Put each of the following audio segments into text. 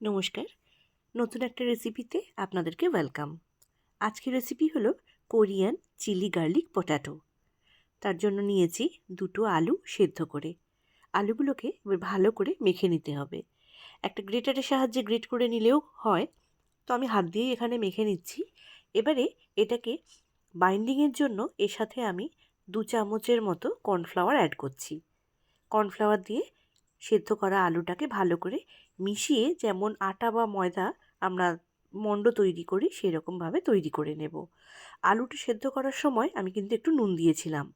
নমস্কার। নতুন একটা রেসিপিতে আপনাদেরকে ওয়েলকাম আজকের রেসিপি হলো কোরিয়ান চিলি গার্লিক পটাটো। তার জন্য নিয়েছি দুটো আলু সেদ্ধ করে। আলুগুলোকে এবার ভালো করে মেখে নিতে হবে। একটা গ্রেটারের সাহায্যে গ্রেট করে নিলেও হয়, তো আমি হাত দিয়েই এখানে মেখে নিচ্ছি। এবারে এটাকে বাইন্ডিংয়ের জন্য এর সাথে আমি দু চামচের মতো কর্নফ্লাওয়ার অ্যাড করছি। কর্নফ্লাওয়ার দিয়ে সেদ্ধ করা আলুটাকে ভালো করে মিশিয়ে যেমন আটা বা ময়দা আমরা মণ্ড তৈরি করি, সেরকমভাবে তৈরি করে নেব। আলুটি সেদ্ধ করার সময় আমি কিন্তু একটু নুন দিয়েছিলাম।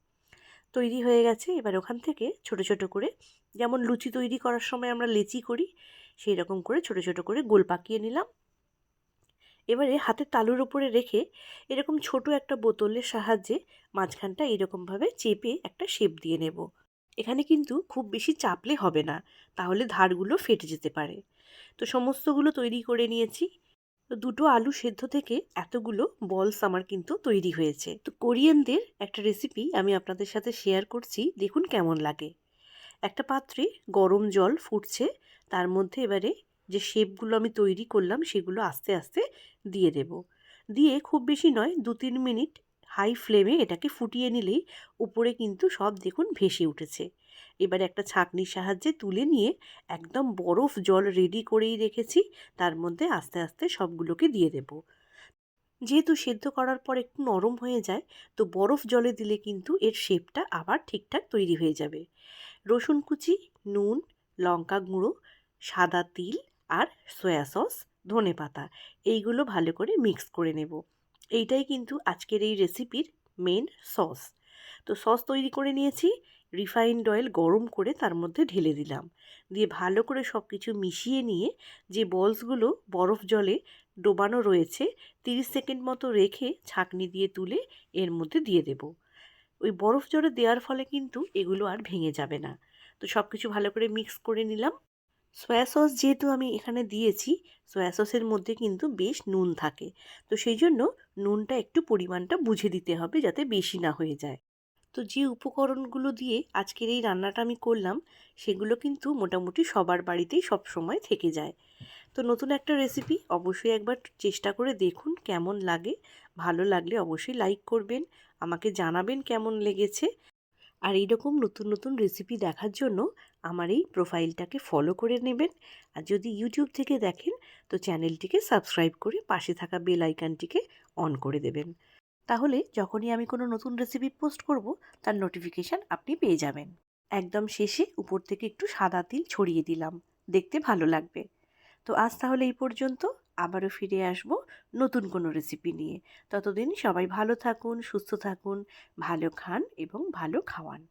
তৈরি হয়ে গেছে, এবার ওখান থেকে ছোট ছোট করে যেমন লুচি তৈরি করার সময় আমরা লেচি করি সেই রকম করে ছোট ছোট করে গোল পাকিয়ে নিলাম। এবারে হাতের তালুর ওপরে রেখে এরকম ছোট একটা বোতলের সাহায্যে মাঝখানটা এরকমভাবে চেপে একটা শেপ দিয়ে নেব। এখানে কিন্তু খুব বেশি চাপলে হবে না, তাহলে ধারগুলো ফেটে যেতে পারে। তো সমস্তগুলো তৈরি করে নিয়েছি। তো দুটো আলু সেদ্ধ থেকে এতগুলো বলস আমার কিন্তু তৈরি হয়েছে। তো কোরিয়ানদের একটা রেসিপি আমি আপনাদের সাথে শেয়ার করছি, দেখুন কেমন লাগে। একটা পাত্রে গরম জল ফুটছে, তার মধ্যে এবারে যে শেপগুলো আমি তৈরি করলাম, সেগুলো আস্তে আস্তে দিয়ে দেব। দিয়ে খুব বেশি নয় দু তিন মিনিট হাই ফ্লেমে এটাকে ফুটিয়ে নিলেই উপরে কিন্তু সব দেখুন ভেসে উঠেছে। এবার একটা ছাঁকনির সাহায্যে তুলে নিয়ে একদম বরফ জল রেডি করেই রেখেছি, তার মধ্যে আস্তে আস্তে সবগুলোকে দিয়ে দেব। যেহেতু সেদ্ধ করার পর একটু নরম হয়ে যায়, তো বরফ জলে দিলে কিন্তু এর শেপটা আবার ঠিকঠাক তৈরি হয়ে যাবে। রসুন কুচি, নুন, লঙ্কা গুঁড়ো, সাদা তিল আর সয়া সস ধনে পাতা এইগুলো ভালো করে মিক্স করে নেব। এইটাই কিন্তু আজকের এই রেসিপির মেন সস তো সস তৈরি করে নিয়েছি রিফাইন্ড অয়েল গরম করে তার মধ্যে ঢেলে দিলাম। দিয়ে ভালো করে সব কিছু মিশিয়ে নিয়ে যে বলসগুলো বরফ জলে ডোবানো রয়েছে, তিরিশ সেকেন্ড মতো রেখে ছাঁকনি দিয়ে তুলে এর মধ্যে দিয়ে দেব। ওই বরফ জলে দেওয়ার ফলে কিন্তু এগুলো আর ভেঙে যাবে না। তো সব কিছু ভালো করে মিক্স করে নিলাম। সয়া সস যেহেতু আমি এখানে দিয়েছি সয়া সসের মধ্যে কিন্তু বেশ নুন থাকে। তো সেই জন্য নুনটা একটু পরিমাণটা বুঝে দিতে হবে যাতে বেশি না হয়ে যায়। তো যে উপকরণগুলো দিয়ে আজকের এই রান্নাটা আমি করলাম, সেগুলো কিন্তু মোটামুটি সবার বাড়িতেই সব সময় থেকে যায়। তো নতুন একটা রেসিপি অবশ্যই একবার চেষ্টা করে দেখুন কেমন লাগে। ভালো লাগলে অবশ্যই লাইক করবেন, আমাকে জানাবেন কেমন লেগেছে। আর এইরকম নতুন নতুন রেসিপি দেখার জন্য আমার এই প্রোফাইলটাকে ফলো করে নেবেন। আর যদি ইউটিউব থেকে দেখেন, তো চ্যানেলটিকে সাবস্ক্রাইব করে পাশে থাকা বেল আইকনটিকে অন করে দেবেন। তাহলে যখনই আমি কোনো নতুন রেসিপি পোস্ট করব, তার নোটিফিকেশান আপনি পেয়ে যাবেন। একদম শেষে উপর থেকে একটু সাদা তিল ছড়িয়ে দিলাম। দেখতে ভালো লাগবে। তো আজ তাহলে এই পর্যন্ত। আবারও ফিরে আসব নতুন কোনো রেসিপি নিয়ে। ততদিন সবাই ভালো থাকুন, সুস্থ থাকুন, ভালো খান এবং ভালো খাওয়ান।